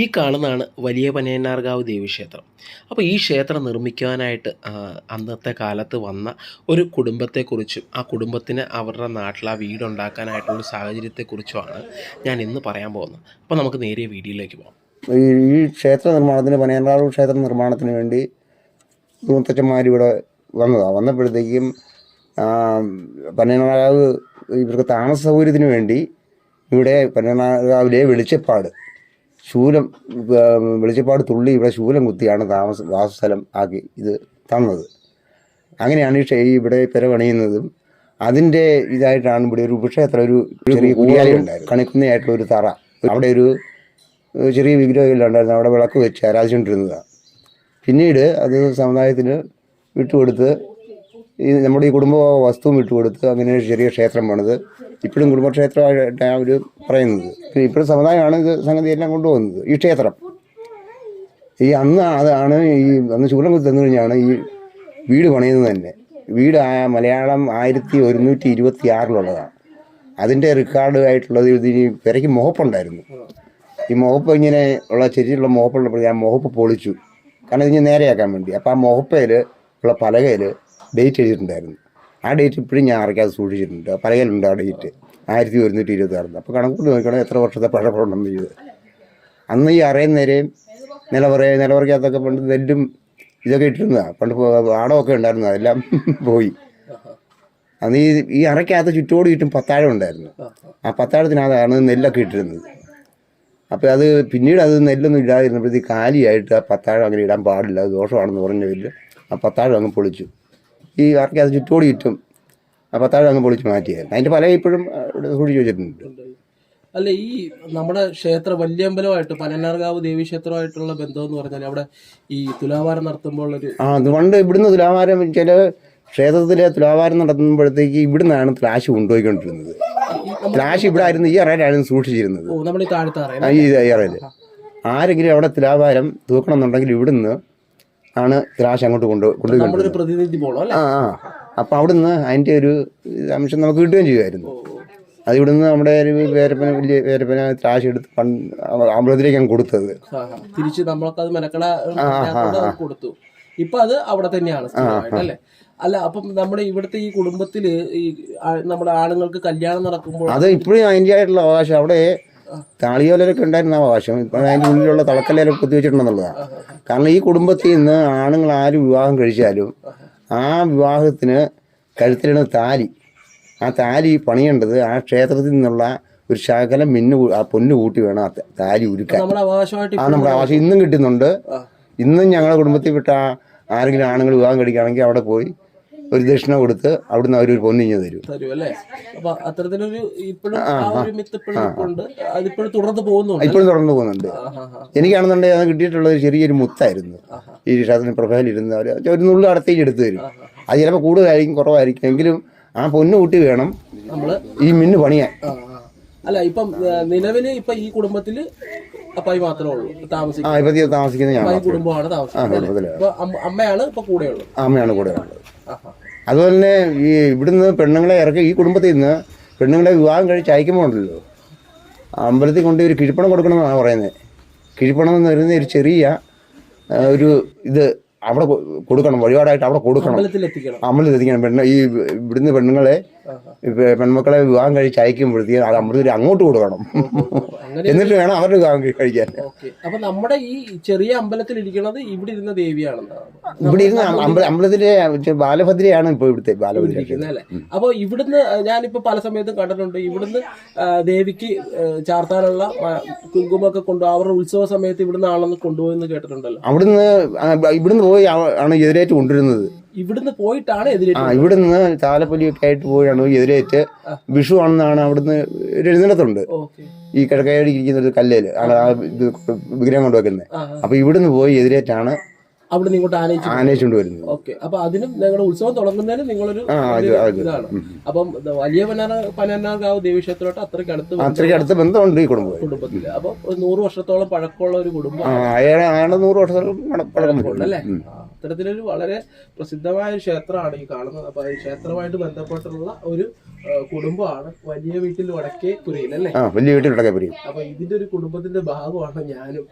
ഈ കാണുന്നതാണ് വലിയ പനയന്നാർകാവ് ദേവീക്ഷേത്രം. അപ്പോൾ ഈ ക്ഷേത്രം നിർമ്മിക്കുവാനായിട്ട് അന്നത്തെ കാലത്ത് വന്ന ഒരു കുടുംബത്തെക്കുറിച്ചും ആ കുടുംബത്തിന് അവരുടെ നാട്ടിൽ ആ വീടുണ്ടാക്കാനായിട്ടുള്ള സാഹചര്യത്തെക്കുറിച്ചുമാണ് ഞാൻ ഇന്ന് പറയാൻ പോകുന്നത്. അപ്പോൾ നമുക്ക് നേരിയ വീഡിയോയിലേക്ക് പോകാം ഈ ക്ഷേത്ര നിർമ്മാണത്തിന് പനയനാട് ക്ഷേത്ര നിർമ്മാണത്തിന് വേണ്ടി ഇവിടെ വന്നതാണ് വന്നപ്പോഴത്തേക്കും പനയനാടാവ് ഇവർക്ക് താമസ സൗകര്യത്തിന് വേണ്ടി ഇവിടെ പനയനാടാവിലെ വെളിച്ചപ്പാട് ശൂലം വെളിച്ചപ്പാട് തുള്ളി ഇവിടെ ശൂലം കുത്തിയാണ് താമസ വാസസ്ഥലം ആക്കി ഇത് തന്നത്. അങ്ങനെയാണ് ഈ ഈ ഇവിടെ പെര പണിയുന്നതും അതിന്റെ ഇതായിട്ടാണ് ഇവിടെ ഒരു ഉപക്ഷേത്രം ഒരു ചെറിയ കുടിയാലി കണിക്കുന്നതായിട്ടുള്ള ഒരു തറ. അവിടെ ഒരു ചെറിയ ചെറിയ വിഗ്രഹമില്ലുണ്ടായിരുന്നു അവിടെ വിളക്ക് വെച്ച് ആരാധിച്ചുകൊണ്ടിരുന്നതാണ്. പിന്നീട് അത് സമുദായത്തിന് വിട്ടുകൊടുത്ത് ഈ നമ്മുടെ ഈ കുടുംബ വസ്തുവും വിട്ടുകൊടുത്ത് അങ്ങനെ ഒരു ചെറിയ ക്ഷേത്രം പണിത് ഇപ്പോഴും കുടുംബക്ഷേത്രമായിട്ടാണ് അവർ പറയുന്നത്. ഇപ്പോഴും സമുദായമാണ് ഇത് സംഗതി എല്ലാം കൊണ്ടുപോകുന്നത്. ഈ ക്ഷേത്രം. ഈ അന്ന് അതാണ് ഈ അന്ന് ചൂലം കുത്തി തന്നു കഴിഞ്ഞാണ് ഈ വീട് പണിയുന്നത് തന്നെ. വീട് മലയാളം ആയിരത്തി ഒരുന്നൂറ്റി ഇരുപത്തി ആറിലുള്ളതാണ് അതിന്റെ റെക്കോർഡ് ആയിട്ടുള്ളത് ഇതിന് പെരയ്ക്ക് മുഹപ്പുണ്ടായിരുന്നു ഈ മുഹപ്പ് ഇങ്ങനെ ഉള്ള ചെരിയുള്ള മുഹപ്പുള്ളപ്പോൾ ഞാൻ മുഹപ്പ് പൊളിച്ചു. കാരണം ഇതിനെ നേരെയാക്കാൻ വേണ്ടി. അപ്പോൾ ആ മുഹപ്പയിൽ ഉള്ള പലകയിൽ ഡേറ്റ് എഴുതിയിട്ടുണ്ടായിരുന്നു. ആ ഡേറ്റ് ഇപ്പോഴും ഞാൻ അറിയാതെ സൂക്ഷിച്ചിട്ടുണ്ട്. ആ പലകയിലുണ്ട് ആ ഡേറ്റ് ആയിരത്തി ഒരുന്നൂറ്റി ഇരുപത്തി ആറിന് അപ്പോൾ കണക്കൂട്ട് നോക്കണം എത്ര വർഷത്തെ പഴക്കമുണ്ടെന്ന് ചെയ്ത്. അന്ന് ഈ അറയുന്നേരെയും നിലവറ നിലവറയ്ക്കകത്തൊക്കെ പണ്ട് നെല്ലും ഇതൊക്കെ ഇട്ടിരുന്നതാണ് പണ്ട് ആടമൊക്കെ ഉണ്ടായിരുന്നു അതെല്ലാം പോയി. അന്ന് ഈ ഈ അറയ്ക്കകത്ത് ചുറ്റോട് ചുറ്റും പത്താഴം ഉണ്ടായിരുന്നു. ആ പത്താഴത്തിനകത്താണ് നെല്ലൊക്കെ ഇട്ടിരുന്നത്. അപ്പോൾ അത് പിന്നീട് അത് നെല്ലൊന്നും ഇടാതിരുന്നപ്പോഴത്തേക്ക് കാലിയായിട്ട് ആ പത്താഴം അങ്ങനെ ഇടാൻ പാടില്ല. ദോഷമാണെന്ന് പറഞ്ഞ വരില്ല ആ പത്താഴം അങ്ങ് പൊളിച്ചു. ഈ അറയ്ക്കകത്ത് ചുറ്റോട് ചുറ്റും അപ്പോൾ താഴെ അങ്ങ് പൊളിച്ച് മാറ്റിയായിരുന്നു അതിന്റെ പല ഇപ്പോഴും കൂടി വെച്ചിട്ടുണ്ട് അല്ല ഈ നമ്മുടെ ക്ഷേത്ര വല്യമ്പലമായിട്ട് പനന്നാർകാവ് ദേവി ക്ഷേത്രമായിട്ടുള്ള ബന്ധം എന്ന് പറഞ്ഞാൽ അവിടെ ഈ തുലാവാരം നടത്തുമ്പോൾ ഒരു ആ അതുകൊണ്ട് ഇവിടുന്ന് തുലാവാരം ചില ക്ഷേത്രത്തിലെ തുലാവാരം നടത്തുമ്പോഴത്തേക്ക് ഇവിടുന്നാണ് ത്രാശ് കൊണ്ടുപോയിക്കൊണ്ടിരുന്നത്. ത്രാശ് ഇവിടെ ആയിരുന്നു ഈ അറയിലായിരുന്നു സൂക്ഷിച്ചിരുന്നത്. ഈ അറയിൽ ആരെങ്കിലും അവിടെ തുലാവാരം തൂക്കണം എന്നുണ്ടെങ്കിൽ ഇവിടുന്ന് ആണ് ത്രാശ് അങ്ങോട്ട് കൊണ്ടു കൊണ്ടുപോയി ആ ആ. അപ്പം അവിടുന്ന് അതിന്റെ ഒരു അംശം നമുക്ക് കിട്ടുകയും ചെയ്യുമായിരുന്നു. അത് ഇവിടുന്ന് നമ്മുടെ ഒരു വേരപ്പന വലിയ വേരപ്പന ത്രാശ് എടുത്ത് അമ്പലത്തിലേക്കാണ് കൊടുത്തത്. തിരിച്ച് നമ്മൾക്ക് അത് മെനക്കട കൊടുത്തു. ഇപ്പൊ അത് അവിടെ തന്നെയാണ് അല്ലേ? അല്ല അപ്പം നമ്മുടെ ഇവിടുത്തെ ഈ കുടുംബത്തിൽ ഈ നമ്മുടെ ആണുങ്ങൾക്ക് കല്യാണം നടക്കുമ്പോൾ അത് ഇപ്പോഴും അതിന്റെ ആയിട്ടുള്ള അവകാശം. അവിടെ താളിയോലൊക്കെ ഉണ്ടായിരുന്ന അവകാശം ഇപ്പം അതിന്റെ ഉള്ളിലുള്ള തളക്കല്ലൊക്കെ കുത്തിവെച്ചിട്ടുണ്ടെന്നുള്ളതാണ് കാരണം ഈ കുടുംബത്തിൽ നിന്ന് ആണുങ്ങൾ ആര് വിവാഹം കഴിച്ചാലും ആ വിവാഹത്തിന് കഴുത്തിലിടുന്ന താലി ആ താലി പണിയേണ്ടത് ആ ക്ഷേത്രത്തിൽ നിന്നുള്ള ഒരു ശകലം മിന്നു ആ പൊന്ന് കൂട്ടി വേണം ആ താലി ഉരുക്കാൻ. ആ നമ്മുടെ അവകാശം ഇന്നും കിട്ടുന്നുണ്ട്. ഇന്നും ഞങ്ങളുടെ കുടുംബത്തിൽ വിട്ട ആരെങ്കിലും ആണുങ്ങൾ വിവാഹം കഴിക്കുകയാണെങ്കിൽ അവിടെ പോയി ഒരു ദക്ഷിണ കൊടുത്ത് അവിടുന്ന് അവരൊരു പൊന്നിഞ്ഞ് തരും. തരും അല്ലേ? അപ്പൊ അത്തരത്തിലൊരു ഇപ്പോഴും ആ ഒരു മിത്ത് ഇപ്പോഴും ഉണ്ട് അതിപ്പോഴും തുടർന്ന് പോകുന്നുണ്ട് ഇപ്പോഴും തുടർന്ന് പോകുന്നുണ്ട്. എനിക്കാണെന്നുണ്ടെങ്കിൽ അത് കിട്ടിയിട്ടുള്ളത് ഒരു ചെറിയൊരു മുത്തായിരുന്നു. ഈ ക്ഷേത്രത്തിന് പ്രൊഫൈലിരുന്ന അവർ ഒരു നുള്ളു അടുത്തേക്ക് എടുത്തു തരും. അത് ചിലപ്പോൾ കൂടുതലായിരിക്കും കുറവായിരിക്കും. എങ്കിലും ആ പൊന്ന് കൂട്ടി വേണം ഈ മിന്ന് പണിയാൻ. അല്ല ഇപ്പം നിലവിൽ ഇപ്പൊ ഈ കുടുംബത്തിൽ അപ്പായി മാത്രമേ ഉള്ളൂ. താമസിക്കുന്നത്. താമസിക്കുന്ന കുടുംബമാണ് താമസിക്കുന്നത് അമ്മയാണ് ഇപ്പൊ കൂടെയുള്ളത് അമ്മയാണ് കൂടെ ഉള്ളത്. അതുപോലെ തന്നെ ഈ ഇവിടുന്ന് പെണ്ണുങ്ങളെ ഇറക്കി ഈ കുടുംബത്തിൽ നിന്ന് പെണ്ണുങ്ങളെ വിവാഹം കഴിച്ച് അയക്കുമ്പോണ്ടല്ലോ അമ്പലത്തിൽ കൊണ്ട് ഒരു കിഴിപ്പണം കൊടുക്കണമെന്നാണ് പറയുന്നത് കിഴിപ്പണം എന്ന് പറയുന്നത് ഒരു ചെറിയ ഒരു ഇത് അവിടെ കൊടുക്കണം വഴിപാടായിട്ട് അവിടെ കൊടുക്കണം. അമ്പലത്തിൽ എത്തിക്കണം പെണ്ണ് ഈ ഇവിടുന്ന് പെണ്ണുങ്ങളെ പെൺമക്കളെ വിവാഹം കഴിച്ച് അയക്കുമ്പോഴത്തേക്കും അത് അമൃതി അങ്ങോട്ട് കൊടുക്കണം എന്നിട്ട് വേണം അവരുടെ വിവാഹം കഴിക്കാൻ. അപ്പൊ നമ്മുടെ ഈ ചെറിയ അമ്പലത്തിൽ ഇരിക്കുന്നത് ഇവിടെ ഇരുന്ന ദേവിയാണെന്നാണ്. ഇവിടെ ഇരുന്ന അമ്പ അമ്പലത്തിലെ ബാലഭദ്രയാണ് ഇപ്പൊ ഇവിടുത്തെ ബാലഭദ്ര അപ്പൊ ഇവിടുന്ന് ഞാനിപ്പോ പല സമയത്തും കണ്ടിട്ടുണ്ട്. ഇവിടുന്ന് ദേവിക്ക് ചാർത്താനുള്ള കുങ്കുമൊക്കെ കൊണ്ടുപോകും അവരുടെ ഉത്സവ സമയത്ത് ഇവിടുന്ന് ആളൊന്ന് കൊണ്ടുപോയെന്ന് കേട്ടിട്ടുണ്ടല്ലോ. അവിടുന്ന് ഇവിടുന്ന് പോയി ആണ് എതിരേറ്റ് കൊണ്ടുവരുന്നത്. ഇവിടുന്ന് പോയിട്ടാണ് എതിരേറ്റ് ആ ഇവിടുന്ന് താലപ്പൊലിയൊക്കെ ആയിട്ട് പോയാണ് എതിരേറ്റ്. വിഷു ആണെന്നാണ് അവിടുന്ന് ഒരു എഴുന്നള്ളത്തുണ്ട്. ഈ കിഴക്കയടി ഇരിക്കുന്ന ഒരു കല്ലേൽ. ആണ് ആ ഇത് വിഗ്രഹം കൊണ്ടുവെക്കുന്നത് അപ്പൊ ഇവിടുന്ന് പോയി എതിരേറ്റാണ് അവിടെ ഇങ്ങോട്ട് ആനയിച്ചു ആനയിച്ചുകൊണ്ട് വരുന്നത്. ഓക്കെ. അപ്പൊ അതിനും നിങ്ങളുടെ ഉത്സവം തുടങ്ങുന്നതിന് നിങ്ങളൊരു ആ അത് ഒരു അത് ഇതാണ്. അപ്പം വലിയ പനാന പനന്നാർകാവ് ദേവീക്ഷേത്രമായിട്ട് അത്രയ്ക്ക് അടുത്ത് അത്രയ്ക്ക് അടുത്ത ബന്ധമുണ്ട് ഈ കുടുംബം കുടുംബത്തിൽ. അപ്പൊ ഒരു നൂറ് വർഷത്തോളം പഴക്കമുള്ള ഒരു കുടുംബം. ആ അയാൾ അയാളുടെ നൂറ് വർഷത്തോളം പഴക്കം. അല്ലേ? ആ, അത്തരത്തിലൊരു വളരെ പ്രസിദ്ധമായ ഒരു ക്ഷേത്രമാണ് ഈ കാണുന്നത്. അപ്പൊ ഈ ക്ഷേത്രമായിട്ട് ബന്ധപ്പെട്ടുള്ള ഒരു കുടുംബമാണ് വലിയ വീട്ടിൽ വടക്കേ പുരയിൽ അല്ലേ? വലിയ വീട്ടിൽ വടക്കേ പറയും അപ്പൊ ഇതിന്റെ ഒരു കുടുംബത്തിന്റെ ഭാഗമാണ് ഞാനും.